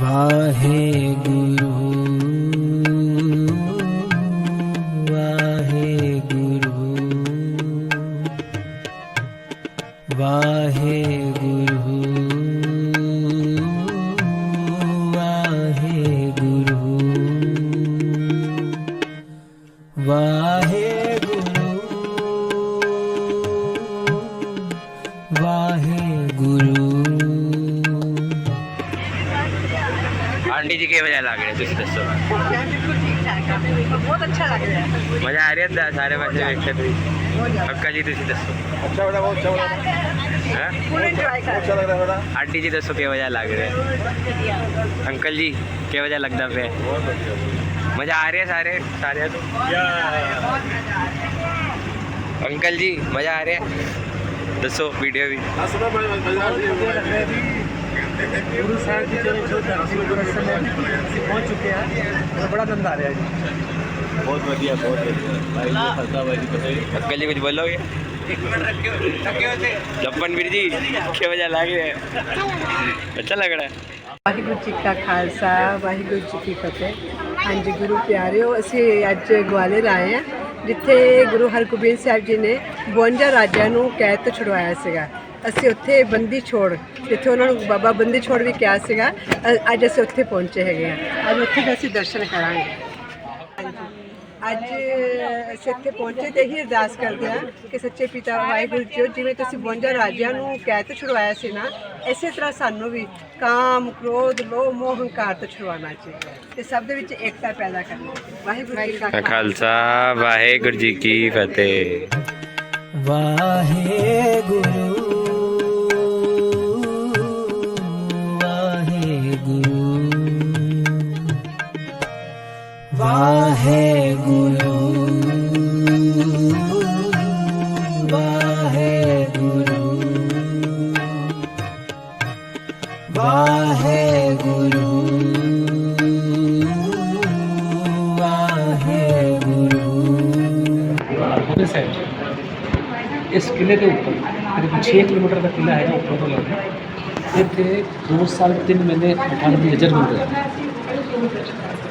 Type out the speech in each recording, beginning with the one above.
Waheguru aunty ਜੀ ਕਿਵੇਂ ਜਿਹਾ ਲੱਗ ਰਿਹਾ ਤੁਸੀਂ ਦੱਸੋ ਬਿਲਕੁਲ ਠੀਕ ਠਾਕ ਆ ਬਹੁਤ ਅੱਛਾ ਲੱਗ ਰਿਹਾ ਮਜ਼ਾ ਆ ਰਿਹਾ ਤਾਂ ਸਾਰੇ ਬੱਚੇ ਵੇਖੇ ਤੁਸੀਂ ਅੱਕਾ ਜੀ ਤੁਸੀਂ ਦੱਸੋ। ਅੱਛਾ ਬੜਾ ਬਹੁਤ ਅੱਛਾ ਬੜਾ ਫੁੱਲ ਇੰਜੋਏ ਕਰ ਅੱਛਾ ਲੱਗ ਰਿਹਾ ਬੜਾ ਆਂਟੀ ਜੀ ਦੱਸੋ ਕਿਵੇਂ ਜਿਹਾ ਲੱਗ ਰਿਹਾ? ਅੰਕਲ ਜੀ ਕਿਵੇਂ ਜਿਹਾ ਲੱਗਦਾ ਪਿਆ? ਮਜ਼ਾ ਆ ਰਿਹਾ ਸਾਰੇ ਸਾਰਿਆਂ ਨੂੰ? ਅੰਕਲ ਜੀ ਮਜ਼ਾ ਆ ਰਿਹਾ? ਦੱਸੋ ਵੀਡੀਓ ਵੀ। ਗੁਰੂ ਸਾਹਿਬ ਜੀ ਦੇ ਜੋ ਦਰਸ਼ਨ ਦਰਸ਼ਨ ਹੈ ਅਸੀਂ ਪਹੁੰਚ ਚੁੱਕੇ ਹਾਂ ਬੜਾ ਆਨੰਦ ਆ ਰਿਹਾ ਜੀ। ਬਹੁਤ ਵਧੀਆ ਬਹੁਤ ਵਧੀਆ। ਭਾਈ ਜੀ ਫਲਦਾ ਭਾਈ ਜੀ ਪਤਾ ਅੰਕਲ ਜੀ ਬੋਲੋਗੇ? ਜੱਪਨ ਵੀਰ ਜੀ ਕਿਹੋ ਜਿਹਾ ਲੱਗ ਰਿਹਾ ਅੱਛਾ ਲੱਗ ਰਿਹਾ। ਵਾਹਿਗੁਰੂ ਜੀ ਕਾ ਖਾਲਸਾ ਵਾਹਿਗੁਰੂ ਜੀ ਕੀ ਫਤਿਹ। ਹਾਂਜੀ ਗੁਰੂ ਪਿਆਰਿਓ ਅਸੀਂ ਅੱਜ ਗਵਾਲੇ ਆਏ ਹਾਂ ਜਿੱਥੇ ਗੁਰੂ ਹਰਗੋਬਿੰਦ ਸਾਹਿਬ ਜੀ ਨੇ 52 ਰਾਜਿਆਂ ਨੂੰ ਕੈਦ ਤੋਂ ਛੁਡਵਾਇਆ ਸੀਗਾ। ਅਸੀਂ ਉੱਥੇ ਬੰਦੀ ਛੋੜ ਜਿੱਥੇ ਉਹਨਾਂ ਨੂੰ ਬਾਬਾ ਬੰਦੀ ਛੋੜ ਵੀ ਕਿਹਾ ਸੀਗਾ ਅ- ਅੱਜ ਅਸੀਂ ਉੱਥੇ ਪਹੁੰਚੇ ਹੈਗੇ ਹਾਂ। ਅੱਜ ਉੱਥੇ ਦੇ ਅਸੀਂ ਦਰਸ਼ਨ ਕਰਾਂਗੇ। ਅੱਜ ਅਸੀਂ ਇੱਥੇ ਪਹੁੰਚੇ ਤੇ ਹੀ ਅਰਦਾਸ ਕਰਦੇ ਹਾਂ ਕਿ ਸੱਚੇ ਪਿਤਾ ਵਾਹਿਗੁਰੂ ਜੀ ਜਿਵੇਂ ਤੁਸੀਂ 52 ਰਾਜਿਆਂ ਨੂੰ ਕੈਦ ਤੋਂ ਛੁਡਵਾਇਆ ਸੀ ਨਾ ਇਸੇ ਤਰ੍ਹਾਂ ਸਾਨੂੰ ਵੀ ਕਾਮ ਕ੍ਰੋਧ ਲੋਭ ਮੋਹ ਹੰਕਾਰ ਤੋਂ ਛੁਡਵਾਉਣਾ ਚਾਹੀਦਾ ਹੈ। ਤੇ ਸਭ ਦੇ ਵਿੱਚ ਏਕਤਾ ਪੈਦਾ ਕਰਨੀ ਹੈ। ਵਾਹਿਗੁਰੂ ਜੀ ਕਾ ਖਾਲਸਾ ਵਾਹਿਗੁਰੂ ਜੀ ਕੀ ਫਤਿਹ। ਵਾਹਿਗੁਰੂ ਵਾਹਿਗੁਰੂ ਵਾਹਿਗੁਰੂ ਵਾਹਿਗੁਰੂ ਵਾਹਿਗੁਰੂ ਗੁਰੂ ਸਾਹਿਬ ਜੀ ਇਸ ਕਿਲੇ ਦੇ ਉੱਪਰ ਕਰੀਬ 6 ਕਿਲੋਮੀਟਰ ਦਾ ਕਿਲਾ ਹੈ ਉੱਪਰ ਤੋਂ ਲੱਗਦਾ ਇੱਥੇ 2 ਸਾਲ 3 ਮਹੀਨੇ ਮਕਾਨ ਦੀ ਨਜ਼ਰ ਹੁੰਦੇ ਹੈ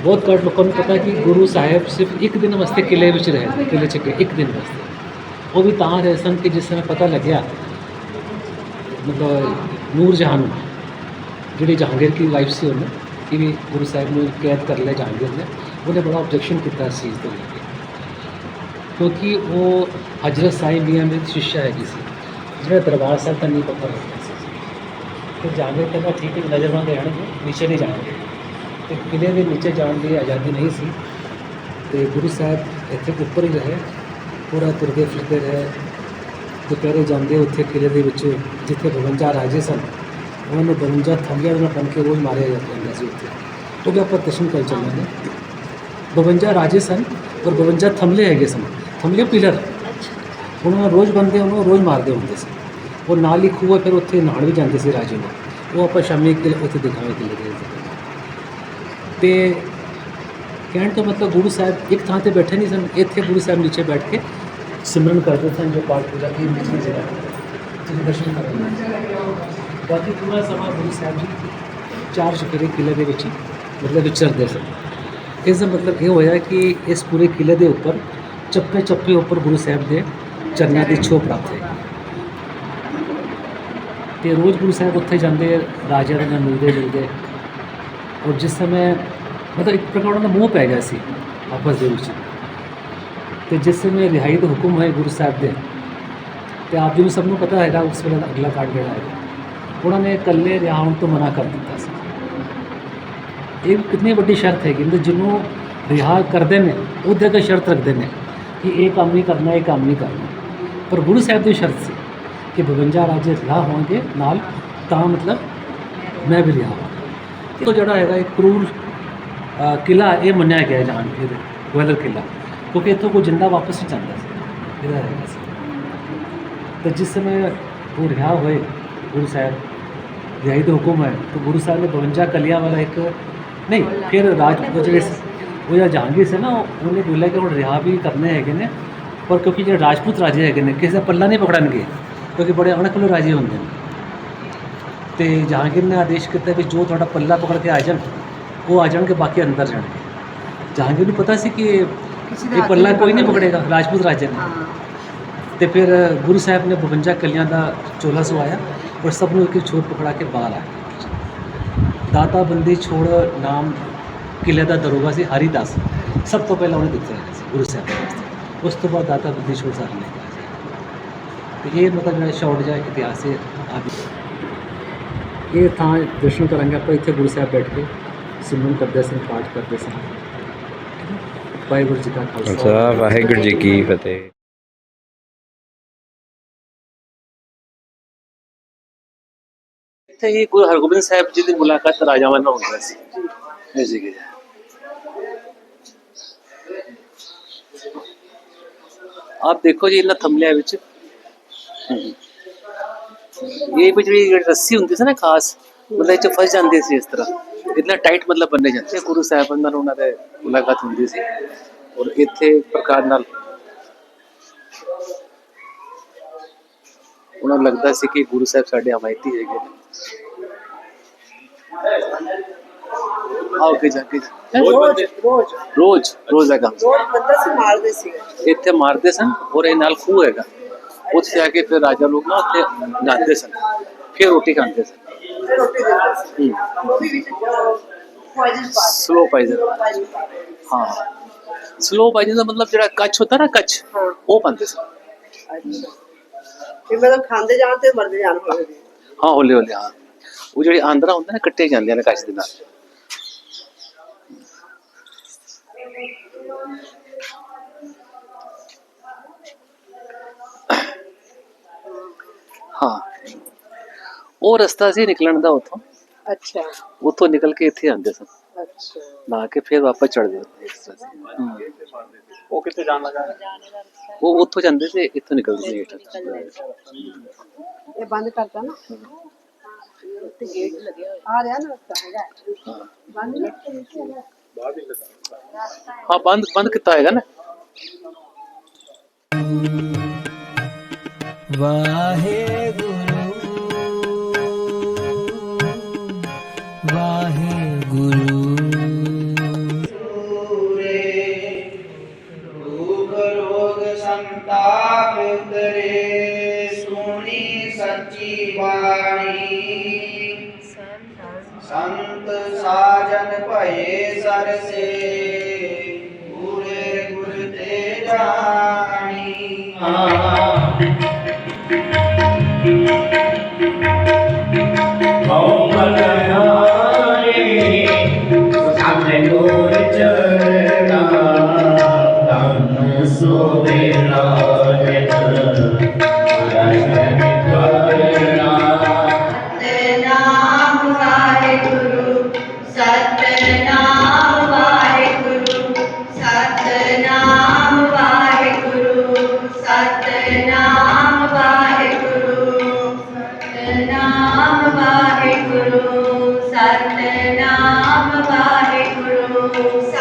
ਬਹੁਤ ਘੱਟ ਲੋਕਾਂ ਨੂੰ ਪਤਾ ਕਿ ਗੁਰੂ ਸਾਹਿਬ ਸਿਰਫ ਇੱਕ ਦਿਨ ਵਾਸਤੇ ਕਿਲੇ ਵਿੱਚ ਰਹੇ ਨੇ, ਕਿਲੇ 'ਚ ਇੱਕ ਦਿਨ ਵਾਸਤੇ ਉਹ ਵੀ ਤਾਂ ਰਹੇ ਸਨ ਕਿ ਜਿਸ ਸਮੇਂ ਪਤਾ ਲੱਗਿਆ ਮਤਲਬ ਨੂਰ ਜਹਾਨ ਨੂੰ ਜਿਹੜੀ ਜਹਾਂਗੀਰ ਦੀ ਵਾਈਫ ਸੀ ਉਹਨੇ ਕਿ ਵੀ ਗੁਰੂ ਸਾਹਿਬ ਨੂੰ ਕੈਦ ਕਰ ਲਿਆ ਜਹਾਂਗੀਰ ਨੇ ਉਹਨੇ ਬੜਾ ਆਬਜੈਕਸ਼ਨ ਕੀਤਾ ਇਸ ਚੀਜ਼ ਤੋਂ ਲੈ ਕੇ ਕਿਉਂਕਿ ਉਹ ਹਜ਼ਰਤ ਸਾਹਿਬ ਮੀਆਂ ਦੀ ਸ਼ਿਸ਼ਾ ਹੈਗੀ ਸੀ ਜਿਹੜਾ ਦਰਬਾਰ ਸਾਹਿਬ ਦਾ ਨਹੀਂ ਪਤਾ ਲੱਗਦਾ ਸੀ ਤੇ ਜਹਾਂਗੀਰ ਕਹਿੰਦਾ ਠੀਕ ਹੈ ਨਜ਼ਰਬੰਦ ਰਹਿਣਗੇ ਨੀਚੇ ਨਹੀਂ ਜਾਣਗੇ ਤੇ ਕਿਲੇ ਦੇ ਨੀਚੇ ਜਾਣ ਦੀ ਆਜ਼ਾਦੀ ਨਹੀਂ ਸੀ। ਤੇ ਗੁਰੂ ਸਾਹਿਬ ਇੱਥੇ ਉੱਪਰ ਹੀ ਰਹੇ ਪੂਰਾ ਤੁਰਦੇ ਫਿਰਦੇ ਰਹੇ। ਦੁਪਹਿਰੇ ਜਾਂਦੇ ਉੱਥੇ ਕਿਲੇ ਦੇ ਵਿੱਚ ਜਿੱਥੇ 52 ਰਾਜੇ ਸਨ ਉਹਨਾਂ ਨੂੰ 52 ਥੰਮੀਆਂ ਨਾਲ ਬਣ ਕੇ ਰੋਜ਼ ਮਾਰਿਆ ਜਾਂਦਾ ਸੀ ਉੱਥੇ। ਵੀ ਆਪਾਂ ਦਰਸ਼ਨ ਕਰ ਚੱਲਾਂਗੇ 52 ਰਾਜੇ ਸਨ ਔਰ 52 ਥੰਮਲੇ ਹੈਗੇ ਸਨ। ਥੰਮਲੇ ਪਿਲਰ। ਉਹਨਾਂ ਨੂੰ ਰੋਜ਼ ਬੰਦੇ ਉਹਨੂੰ ਰੋਜ਼ ਮਾਰਦੇ ਹੁੰਦੇ ਸੀ। ਉਹ ਨਾਲ ਹੀ ਖੂਹ ਫਿਰ ਉੱਥੇ ਨਹਾਉਣ ਵੀ ਜਾਂਦੇ ਸੀ ਰਾਜੇ ਨੂੰ। ਉਹ ਆਪਾਂ ਸ਼ਾਮੀ ਉੱਥੇ ਦਿਖਾਵੇ ਕਿ ਲੱਗੇ ਤੇ ਕਹਿਣ ਤੋਂ ਮਤਲਬ ਗੁਰੂ ਸਾਹਿਬ ਇੱਕ ਥਾਂ ਤੇ ਬੈਠੇ ਨਹੀਂ ਸਨ, ਇੱਥੇ ਗੁਰੂ ਸਾਹਿਬ ਨੀਚੇ ਬੈਠ ਕੇ ਸਿਮਰਨ ਕਰਦੇ ਸਨ ਜੋ ਪਾਠ ਪੂਜਾ ਕੀ ਨਿਚਲੀ ਜਗ੍ਹਾ ਤੁਸੀਂ ਦਰਸ਼ਨ ਕਰੋ। ਬਾਕੀ ਪੂਰਾ ਸਮਾਂ ਗੁਰੂ ਸਾਹਿਬ ਜੀ ਚਾਰ ਚੁਫੇਰੇ ਕਿਲੇ ਦੇ ਵਿੱਚ ਹੀ, ਮਤਲਬ ਵਿਚਰਦੇ ਸਨ। ਇਸ ਦਾ ਮਤਲਬ ਇਹ ਹੋਇਆ ਕਿ ਇਸ ਪੂਰੇ ਕਿਲੇ ਦੇ ਉੱਪਰ, ਚੱਪੇ ਚੱਪੇ ਉੱਪਰ ਗੁਰੂ ਸਾਹਿਬ ਦੇ ਚਰਨਾਂ ਦੀ ਛੋਹ ਪ੍ਰਾਪਤ ਹੈ ਤੇ ਰੋਜ਼ ਗੁਰੂ ਸਾਹਿਬ ਉੱਥੇ ਜਾਂਦੇ ਰਾਜਿਆਂ ਦੇ ਨਾਲ ਮਿਲਦੇ ਜੁਲਦੇ ਔਰ ਜਿਸ ਸਮੇਂ ਮਤਲਬ ਇੱਕ ਪ੍ਰਕਾਰ ਉਹਨਾਂ ਦਾ ਮੋਹ ਪੈ ਗਿਆ ਸੀ ਆਪਸ ਦੇ ਵਿੱਚ ਤੇ ਜਿਸ ਸਮੇਂ ਰਿਹਾਈ ਦਾ ਹੁਕਮ ਹੋਏ ਗੁਰੂ ਸਾਹਿਬ ਦੇ ਤੇ ਆਪ ਜੀ ਨੂੰ ਸਭ ਨੂੰ ਪਤਾ ਹੈਗਾ ਉਸ ਵੇਲੇ ਦਾ ਅਗਲਾ ਕਾਂਡ ਜਿਹੜਾ ਹੈ ਉਹਨਾਂ ਨੇ ਇਕੱਲੇ ਰਿਹਾ ਹੋਣ ਤੋਂ ਮਨਾ ਕਰ ਦਿੱਤਾ ਸੀ ਇਹ ਕਿੰਨੀ ਵੱਡੀ ਸ਼ਰਤ ਹੈਗੀ ਕਿ ਜਿਹਨੂੰ ਰਿਹਾ ਕਰਦੇ ਨੇ ਉਹਦੇ ਅੱਗੇ ਸ਼ਰਤ ਰੱਖਦੇ ਨੇ ਕਿ ਇਹ ਕੰਮ ਨਹੀਂ ਕਰਨਾ ਇਹ ਕੰਮ ਨਹੀਂ ਕਰਨਾ ਪਰ ਗੁਰੂ ਸਾਹਿਬ ਦੀ ਸ਼ਰਤ ਸੀ ਕਿ 52 ਰਾਜੇ ਰਿਹਾ ਹੋਣਗੇ ਨਾਲ ਤਾਂ ਮਤਲਬ ਮੈਂ ਵੀ ਰਿਹਾ ਹਾਂ ਤੋਂ ਜਿਹੜਾ ਹੈਗਾ ਇੱਕ ਕਰੂਰ ਅ, ਕਿਲਾ ਇਹ ਮੰਨਿਆ ਗਿਆ ਜਾਣ ਫਿਰ ਗਵਾਲੀਅਰ ਕਿਲਾ ਕਿਉਂਕਿ ਇੱਥੋਂ ਕੋਈ ਜਿੰਦਾ ਵਾਪਸ ਨਹੀਂ ਜਾਂਦਾ ਸੀ ਇਹਦਾ ਹੈਗਾ ਸੀ। ਤੇ ਜਿਸ ਸਮੇਂ ਉਹ ਰਿਹਾ ਹੋਏ ਗੁਰੂ ਸਾਹਿਬ ਰਿਹਾਈ ਦਾ ਹੁਕਮ ਹੈ ਤਾਂ ਗੁਰੂ ਸਾਹਿਬ ਨੇ 52 ਕਲੀਆਂ ਵਾਲਾ ਇੱਕ ਨਹੀਂ ਫਿਰ ਰਾਜਪੂਤ ਜਿਹੜੇ ਉਹ ਜਿਹੜਾ ਜਹਾਂਗੀਰ ਸੀ ਨਾ ਉਹ- ਉਹਨੇ ਬੋਲਿਆ ਕਿ ਹੁਣ ਰਿਹਾ ਵੀ ਕਰਨੇ ਹੈਗੇ ਨੇ ਪਰ ਕਿਉਂਕਿ ਜਿਹੜੇ ਰਾਜਪੂਤ ਰਾਜੇ ਹੈਗੇ ਨੇ ਕਿਸੇ ਦਾ ਪੱਲਾ ਨਹੀਂ ਪਕੜਨਗੇ ਕਿਉਂਕਿ ਬੜੇ ਅਣਖਲੋ ਰਾਜੇ ਹੁੰਦੇ ਨੇ। ਤੇ ਜਹਾਂਗੀਰ ਨੇ ਆਦੇਸ਼ ਕੀਤਾ ਵੀ ਜੋ ਤੁਹਾਡਾ ਪੱਲਾ ਪਕੜ ਕੇ ਆ ਜਾਣ ਉਹ ਆ ਜਾਣਗੇ ਬਾਕੀ ਅੰਦਰ ਜਾਣਗੇ। ਜਹਾਂਗੀਰ ਨੂੰ ਪਤਾ ਸੀ ਕਿ ਕਿਸੇ ਦਾ ਇਹ ਪੱਲਾ ਕੋਈ ਨਹੀਂ। ਪਕੜੇਗਾ ਰਾਜਪੂਤ ਰਾਜੇ ਨੇ। ਤੇ ਫਿਰ ਗੁਰੂ ਸਾਹਿਬ ਨੇ 52 ਕਲੀਆਂ ਦਾ ਚੋਲਾ ਸਵਾਇਆ ਔਰ ਸਭ ਨੂੰ ਇੱਕ ਛੋਟ ਪਕੜਾ ਕੇ ਬਾਹਰ ਆਇਆ ਦਾਤਾ ਬੰਦੀ ਛੋੜ ਨਾਮ ਕਿਲੇ ਦਾ ਦਰੋਗਾ ਸੀ ਹਰੀਦਾਸ। ਸਭ ਤੋਂ ਪਹਿਲਾਂ ਉਹਨੇ ਦਿੱਤਾ ਸੀ ਗੁਰੂ ਸਾਹਿਬ ਉਸ ਤੋਂ ਬਾਅਦ ਦਾਤਾ ਬੰਦੀ ਛੋੜ ਕੇ ਆਏ ਤੇ ਇਹ ਮਤਲਬ ਜਿਹੜਾ ਸ਼ਾਰਟ ਜਿਹਾ ਇਤਿਹਾਸ ਹੈ ਆਦਿ ਇਹ ਥਾਂ ਦਰਸ਼ਨ ਕਰਾਂਗੇ ਆਪਾਂ ਇੱਥੇ ਗੁਰੂ ਸਾਹਿਬ ਬੈਠ ਕੇ ਸਿਮਰਨ ਕਰਦੇ ਸਨ ਪਾਠ ਕਰਦੇ ਸਨ। ਵਾਹਿਗੁਰੂ ਜੀ ਕਾ ਖਾਲਸਾ। ਵਾਹਿਗੁਰੂ ਜੀ ਕੀ ਫਤਿਹ। ਇੱਥੇ ਹੀ ਗੁਰੂ ਹਰਗੋਬਿੰਦ ਸਾਹਿਬ ਜੀ ਦੀ ਮੁਲਾਕਾਤ ਰਾਜਾਵਾਂ ਨਾਲ ਹੁੰਦੀ ਸੀ। ਇਹ ਸੀਗੇ ਆਪ ਦੇਖੋ ਜੀ ਇਹਨਾਂ ਥੰਮਲਿਆਂ ਵਿੱਚ। ਜਿਹੜੀ ਜਿਹੜੀ ਰੱਸੀ ਹੁੰਦੀ ਸੀ ਨਾ ਖਾਸ ਮਤਲਬ ਇਹ ਚ ਫਸ ਜਾਂਦੀ ਸੀ ਇਸ ਤਰ੍ਹਾਂ। ਇਤਨਾ ਟਾਈਟ ਮਤਲਬ ਬੰਨੇ ਜਾਂਦੇ ਗੁਰੂ ਸਾਹਿਬਾਨ ਨਾਲ ਉਹਨਾਂ ਦੇ ਮੁਲਾਕਾਤ ਹੁੰਦੀ ਸੀ। ਔਰ ਇੱਥੇ ਪ੍ਰਕਾਰ ਨਾਲ ਉਹਨਾਂ ਨੂੰ ਲੱਗਦਾ ਸੀ ਕਿ ਗੁਰੂ ਸਾਹਿਬ ਸਾਡੇ ਹਮਾਇਤੀ ਹੈਗੇ ਨੇ। ਆਓ ਕੇ ਜਾ ਕੇ। ਰੋਜ਼ ਰੋਜ਼ ਰੋਜ਼ ਰੋਜ਼ ਦਾ ਕੰਮ ਰੋਜ਼ ਬੰਦਾ ਸੀ। ਮਾਰਦੇ ਸੀਗੇ ਇੱਥੇ ਮਾਰਦੇ ਸਨ ਔਰ ਇਹ ਨਾਲ ਖੂਹ ਹੈਗਾ। ਉੱਥੇ ਆ ਕੇ ਫਿਰ ਰਾਜਾ ਲੋਕ ਨਾ ਉੱਥੇ ਨਹਾਉਂਦੇ ਸਨ ਫਿਰ ਰੋਟੀ ਖਾਂਦੇ ਸਨ ਫਿਰ ਰੋਟੀ ਦਿੰਦੇ ਸੀ ਉਹ ਵੀ ਵਿੱਚ ਪੋਇਜ਼ਨ ਪਾ ਸਲੋ ਪਾਈਜ਼ਨ ਹਾਂ ਸਲੋ ਪਾਈਜ਼ਨ ਦਾ ਮਤਲਬ ਜਿਹੜਾ ਕੱਚ ਹੁੰਦਾ ਨਾ ਕੱਚ। ਉਹ ਪਾਉਂਦੇ ਸਨ ਇਹ ਮਤਲਬ ਖਾਂਦੇ ਜਾਣ ਤੇ ਮਰਦੇ ਜਾਣ ਹੋਵੇ ਹਾਂ ਹੌਲੇ ਹੌਲੇ ਹਾਂ ਉਹ ਜਿਹੜੇ ਆਂਦਰਾ ਹੁੰਦੇ ਨੇ ਕੱਟੇ ਜਾਂਦੇ ਨੇ ਕੱਚ ਦੇ ਨਾਲ ਹਾਂ। ਉਹ ਰਸਤਾ ਸੀ ਨਿਕਲਣ ਦਾ ਉੱਥੋਂ। ਅੱਛਾ। ਉੱਥੋਂ ਨਿਕਲ ਕੇ ਇੱਥੇ ਆਉਂਦੇ ਸਨ ਅੱਛਾ। ਲਾ ਕੇ ਫਿਰ ਵਾਪਸ ਚੜਦੇ। ਉਹ ਕਿੱਥੇ ਜਾਣ ਲੱਗਾ? ਉਹ ਉੱਥੋਂ ਜਾਂਦੇ ਸੀ ਇੱਥੋਂ ਨਿਕਲਦੇ ਸੀ। ਇਹ ਬੰਦ ਕਰਤਾ ਨਾ? ਤੇ ਗੇਟ ਲੱਗਿਆ ਹੋਇਆ। ਆ ਰਿਹਾ ਨਾ ਰਸਤਾ ਹੈਗਾ। ਹਾਂ ਬੰਦ ਨਹੀਂ ਹਾਂ ਬੰਦ ਬੰਦ ਕੀਤਾ ਹੈਗਾ ਨਾ। ਵਾਹਿਗੁਰੂ ਵਾਹਿਗੁਰੂ। that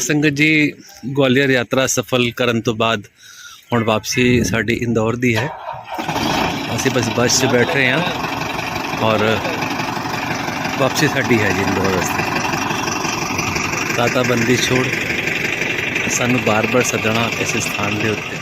ਸੰਗਤ ਜੀ ਗਵਾਲੀਅਰ ਯਾਤਰਾ ਸਫਲ ਕਰਨ ਤੋਂ ਬਾਅਦ ਹੁਣ ਵਾਪਸੀ ਸਾਡੀ ਇੰਦੌਰ ਦੀ ਹੈ। ਅਸੀਂ ਬਸ ਬੱਸ 'ਚ ਬੈਠ ਰਹੇ ਹਾਂ ਔਰ ਵਾਪਸੀ ਸਾਡੀ ਹੈ ਜੀ ਇੰਦੌਰ ਵਾਸਤੇ। ਤਾਤਾ ਬੰਦੀ ਛੋੜ, ਸਾਨੂੰ ਬਾਰ-ਬਾਰ ਸੱਦਣਾ ਇਸ ਸਥਾਨ ਦੇ ਉੱਤੇ।